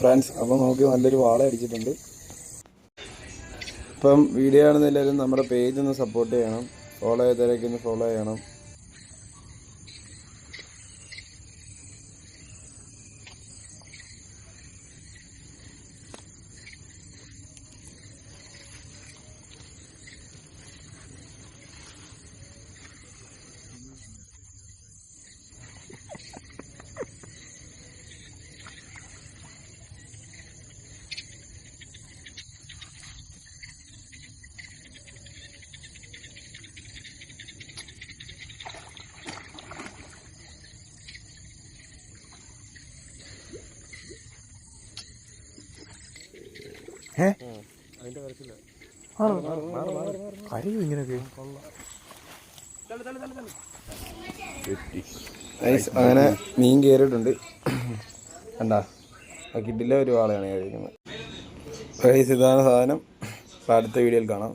Friends അപ്പം നമുക്ക് നല്ലൊരു വാള അടിച്ചിട്ടുണ്ട്. ഇപ്പം വീഡിയോ കാണുന്ന എല്ലാവരും നമ്മുടെ പേജ് ഒന്ന് സപ്പോർട്ട് ചെയ്യണം. ഫോളോ ചെയ്തവരൊക്കെ ഒന്ന് ഫോളോ ചെയ്യണം. കരയും ഇങ്ങനെയൊക്കെ? Guys, അങ്ങനെ മീൻ കയറിയിട്ടുണ്ട് കണ്ടാ? ആ കിട്ടില്ല ഒരു ആളെയാണ് കഴിക്കുന്നത് ഇതാണ് സാധനം. അടുത്ത വീഡിയോയിൽ കാണാം.